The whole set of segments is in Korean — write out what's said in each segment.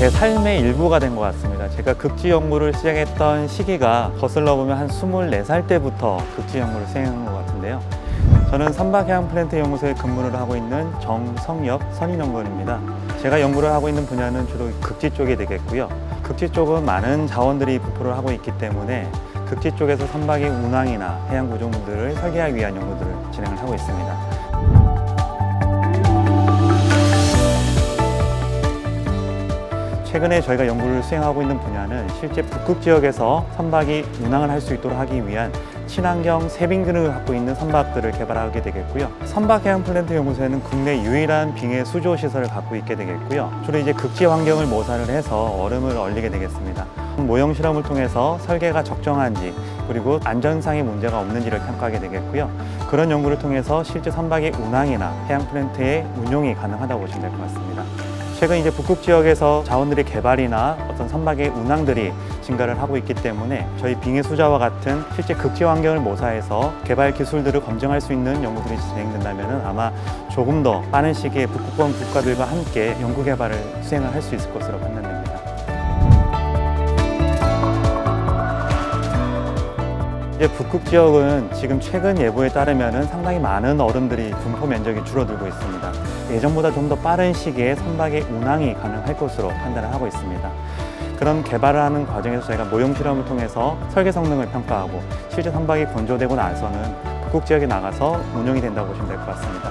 제 삶의 일부가 된 것 같습니다. 제가 극지 연구를 시작했던 시기가 거슬러 보면 한 24살 때부터 극지 연구를 수행한 것 같은데요. 저는 선박해양 플랜트 연구소에 근무를 하고 있는 정성엽 선임연구원입니다. 제가 연구를 하고 있는 분야는 주로 극지 쪽이 되겠고요. 극지 쪽은 많은 자원들이 부포를 하고 있기 때문에 극지 쪽에서 선박의 운항이나 해양 구조물들을 설계하기 위한 연구들을 진행을 하고 있습니다. 최근에 저희가 연구를 수행하고 있는 분야는 실제 북극 지역에서 선박이 운항을 할 수 있도록 하기 위한 친환경 세빙 기능을 갖고 있는 선박들을 개발하게 되겠고요. 선박해양 플랜트 연구소에는 국내 유일한 빙의 수조 시설을 갖고 있게 되겠고요. 주로 이제 극지 환경을 모사를 해서 얼음을 얼리게 되겠습니다. 모형 실험을 통해서 설계가 적정한지 그리고 안전상의 문제가 없는지를 평가하게 되겠고요. 그런 연구를 통해서 실제 선박의 운항이나 해양 플랜트의 운용이 가능하다고 보시면 될 것 같습니다. 최근 이제 북극 지역에서 자원들의 개발이나 어떤 선박의 운항들이 증가를 하고 있기 때문에 저희 빙의 수자와 같은 실제 극지 환경을 모사해서 개발 기술들을 검증할 수 있는 연구들이 진행된다면 아마 조금 더 빠른 시기에 북극권 국가들과 함께 연구 개발을 수행을 할 수 있을 것으로 판단됩니다. 이제 북극 지역은 지금 최근 예보에 따르면 상당히 많은 얼음들이 분포 면적이 줄어들고 있습니다. 예전보다 좀 더 빠른 시기에 선박의 운항이 가능할 것으로 판단을 하고 있습니다. 그런 개발을 하는 과정에서 저희가 모형 실험을 통해서 설계 성능을 평가하고 실제 선박이 건조되고 나서는 북극 지역에 나가서 운영이 된다고 보시면 될 것 같습니다.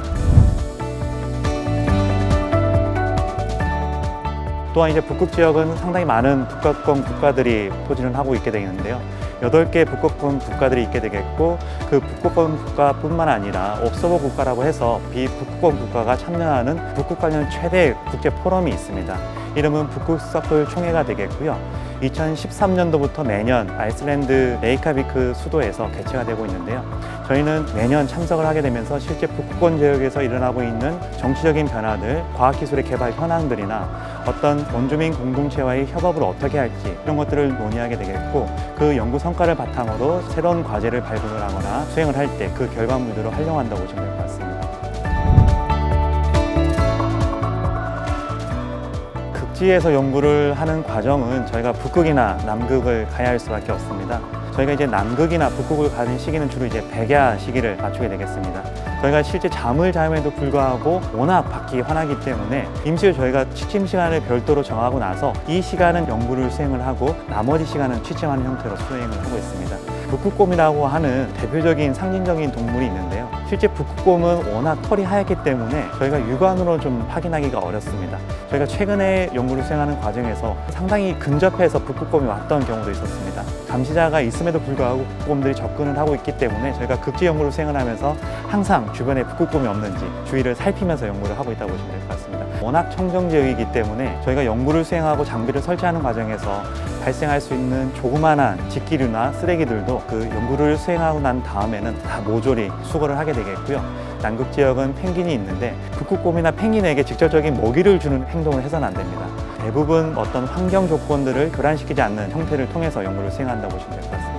또한 이제 북극 지역은 상당히 많은 북극권 국가들이 토진을 하고 있게 되는데요. 여덟 개 북극권 국가들이 있게 되겠고 그 북극권 국가뿐만 아니라 옵서버 국가라고 해서 비북극권 국가가 참여하는 북극 관련 최대 국제 포럼이 있습니다. 이름은 북극 서클 총회가 되겠고요. 2013년도부터 매년 아이슬란드 레이카비크 수도에서 개최가 되고 있는데요. 저희는 매년 참석을 하게 되면서 실제 북극권 지역에서 일어나고 있는 정치적인 변화들, 과학기술의 개발 현황들이나 어떤 원주민 공동체와의 협업을 어떻게 할지 이런 것들을 논의하게 되겠고 그 연구 성과를 바탕으로 새로운 과제를 발굴을 하거나 수행을 할 때 그 결과물들을 활용한다고 보시면 될 것 같습니다. 극지에서 연구를 하는 과정은 저희가 북극이나 남극을 가야 할 수밖에 없습니다. 저희가 이제 남극이나 북극을 가는 시기는 주로 이제 백야 시기를 맞추게 되겠습니다. 저희가 실제 잠을 잠에도 불구하고 워낙 밖이 환하기 때문에 임시로 저희가 취침 시간을 별도로 정하고 나서 이 시간은 연구를 수행을 하고 나머지 시간은 취침하는 형태로 수행을 하고 있습니다. 북극곰이라고 하는 대표적인 상징적인 동물이 있는데요. 실제 북극곰은 워낙 털이 하얗기 때문에 저희가 육안으로 좀 확인하기가 어렵습니다. 저희가 최근에 연구를 수행하는 과정에서 상당히 근접해서 북극곰이 왔던 경우도 있었습니다. 감시자가 있음에도 불구하고 북극곰들이 접근을 하고 있기 때문에 저희가 극지 연구를 수행을 하면서 항상 주변에 북극곰이 없는지 주위를 살피면서 연구를 하고 있다고 보시면 될 것 같습니다. 워낙 청정 지역이기 때문에 저희가 연구를 수행하고 장비를 설치하는 과정에서 발생할 수 있는 조그만한 직기류나 쓰레기들도 그 연구를 수행하고 난 다음에는 다 모조리 수거를 하게 되겠고요. 남극 지역은 펭귄이 있는데 북극곰이나 펭귄에게 직접적인 먹이를 주는 행동을 해서는 안 됩니다. 대부분 어떤 환경 조건들을 교란시키지 않는 형태를 통해서 연구를 수행한다고 보시면 될 것 같습니다.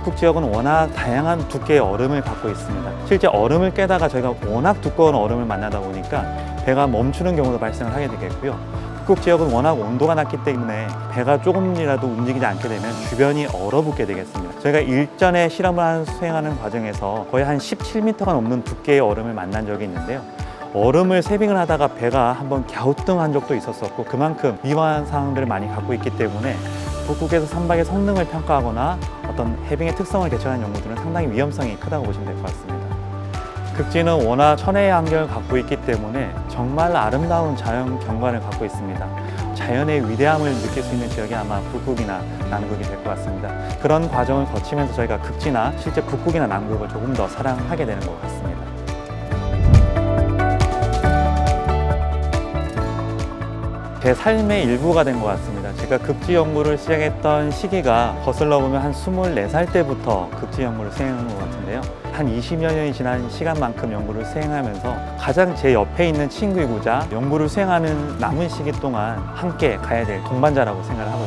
북극 지역은 워낙 다양한 두께의 얼음을 갖고 있습니다. 실제 얼음을 깨다가 저희가 워낙 두꺼운 얼음을 만나다 보니까 배가 멈추는 경우도 발생을 하게 되겠고요. 북극 지역은 워낙 온도가 낮기 때문에 배가 조금이라도 움직이지 않게 되면 주변이 얼어붙게 되겠습니다. 저희가 일전에 실험을 한- 수행하는 과정에서 거의 한 17m가 넘는 두께의 얼음을 만난 적이 있는데요. 얼음을 세빙을 하다가 배가 한번 갸우뚱한 적도 있었었고 그만큼 위험한 상황들을 많이 갖고 있기 때문에 북극에서 선박의 성능을 평가하거나 어떤 해빙의 특성을 개척하는 연구들은 상당히 위험성이 크다고 보시면 될 것 같습니다. 극지는 워낙 천혜의 환경을 갖고 있기 때문에 정말 아름다운 자연 경관을 갖고 있습니다. 자연의 위대함을 느낄 수 있는 지역이 아마 북극이나 남극이 될 것 같습니다. 그런 과정을 거치면서 저희가 극지나 실제 북극이나 남극을 조금 더 사랑하게 되는 것 같습니다. 제 삶의 일부가 된 것 같습니다. 제가 극지 연구를 시작했던 시기가 거슬러 보면 한 24살 때부터 극지 연구를 수행한 것 같은데요. 한 20여 년이 지난 시간만큼 연구를 수행하면서 가장 제 옆에 있는 친구이고자 연구를 수행하는 남은 시기 동안 함께 가야 될 동반자라고 생각을 하고